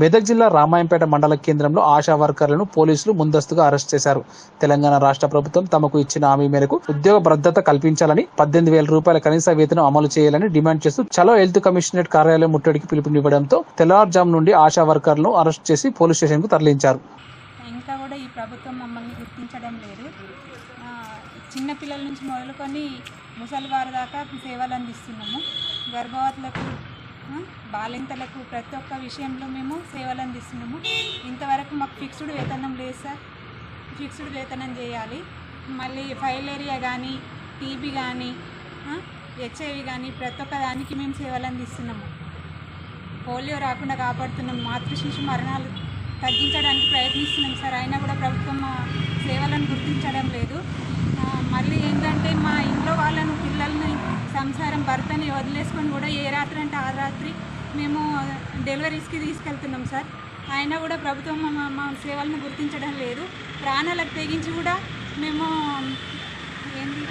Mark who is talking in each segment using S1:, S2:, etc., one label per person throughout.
S1: మెదక్ జిల్లా రామాయంపేట మండల కేంద్రంలో ఆశా వర్కర్లను పోలీసులు ముందస్తుగా అరెస్ట్ చేశారు. తెలంగాణ రాష్ట్ర ప్రభుత్వం తమకు ఇచ్చిన హామీ మేరకు ఉద్యోగ భద్రత కల్పించాలని పద్దెనిమిది వేల రూపాయల కనీస వేతనం అమలు చేయాలని డిమాండ్ చేస్తూ చలో హెల్త్ కమిషనరేట్ కార్యాలయం ముట్టడికి పిలుపునివ్వడంతో తెల్లవారుజాము నుండి ఆశా వర్కర్లను అరెస్ట్ చేసి పోలీస్ స్టేషన్కు తరలించారు.
S2: ఇంకా కూడా ఈ ప్రభుత్వం మమ్మల్ని గుర్తించడం లేదు. చిన్నపిల్లల నుంచి మొదలుకొని ముసలి వారి దాకా సేవలు అందిస్తున్నాము. గర్భవతులకు బాలింతలకు ప్రతి ఒక్క విషయంలో మేము సేవలు అందిస్తున్నాము. ఇంతవరకు మాకు ఫిక్స్డ్ వేతనం లేదు సార్. ఫిక్స్డ్ వేతనం చేయాలి. మళ్ళీ ఫైలేరియా కానీ టీబీ కానీ హెచ్ఐవి కానీ ప్రతి ఒక్క దానికి మేము సేవలు అందిస్తున్నాము. పోలియో రాకుండా కాపాడుతున్నాం మాతృ శిశు మరణాలు తగ్గించడానికి ప్రయత్నిస్తున్నాం సార్. అయినా కూడా ప్రభుత్వం సేవలను గుర్తించడం లేదు ఆ, మళ్ళీ ఏంటంటే మా ఇంట్లో వాళ్ళను పిల్లల్ని సంసారం భర్తని వదిలేసుకొని కూడా ఏ రాత్రి అంటే ఆ రాత్రి మేము డెలివరీస్కి తీసుకెళ్తున్నాం సార్. అయినా కూడా ప్రభుత్వం మా సేవలను గుర్తించడం లేదు. ప్రాణాలకు తెగించి కూడా మేము ఏంది?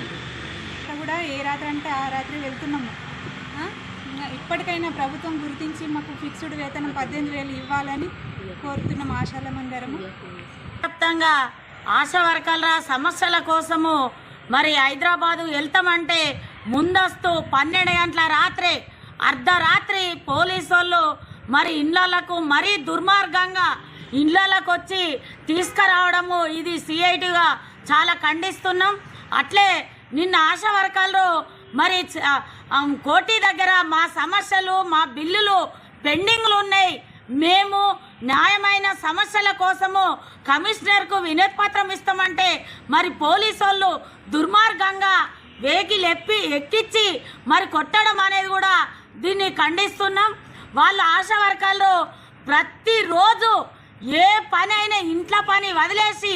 S2: కూడా ఏ రాత్రి అంటే ఆ రాత్రి వెళ్తున్నాము. ఇప్పటికైనా ప్రభుత్వం గుర్తించి మాకు ఫిక్స్డ్ వేతనం పద్దెనిమిది వేలు ఇవ్వాలని కోరుతున్నాం ఆశాలమందరము
S3: వ్యాప్తంగా ఆశా వర్గాల సమస్యల కోసము మరి హైదరాబాదు వెళ్తామంటే ముందస్తు పన్నెండు గంటల రాత్రి అర్ధరాత్రి పోలీసు వాళ్ళు మరి ఇళ్ళకు మరీ దుర్మార్గంగా ఇళ్ళకు వచ్చి తీసుకురావడము ఇది సిఐటిగా చాలా ఖండిస్తున్నాం. అట్లే నిన్న ఆశా వర్కర్లు మరి చ- కోటి దగ్గర మా సమస్యలు మా బిల్లులు పెండింగ్లు ఉన్నాయి. మేము న్యాయమైన సమస్యల కోసము కమిషనర్కు వినతి పత్రం ఇస్తామంటే మరి పోలీసు వాళ్ళు దుర్మార్గంగా వెహికల్ ఎప్పి ఎక్కించి మరి కొట్టడం అనేది కూడా దీన్ని ఖండిస్తున్నాం. వాళ్ళ ఆశా వర్గాల్లో ప్రతిరోజు ఏ పని అయినా ఇంట్లో పని వదిలేసి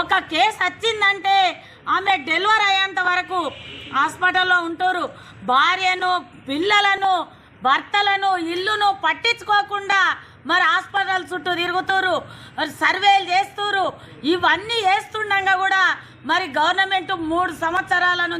S3: ఒక కేసు వచ్చిందంటే ఆమె డెలివరీ అయ్యేంత వరకు హాస్పిటల్లో ఉంటారు. భార్యను పిల్లలను భర్తలను ఇల్లును పట్టించుకోకుండా మరి హాస్పిటల్ చుట్టూ తిరుగుతురు మరి సర్వేలు చేస్తురు ఇవన్నీ చేస్తుండగా కూడా మరి గవర్నమెంట్ మూడు సంవత్సరాల నుంచి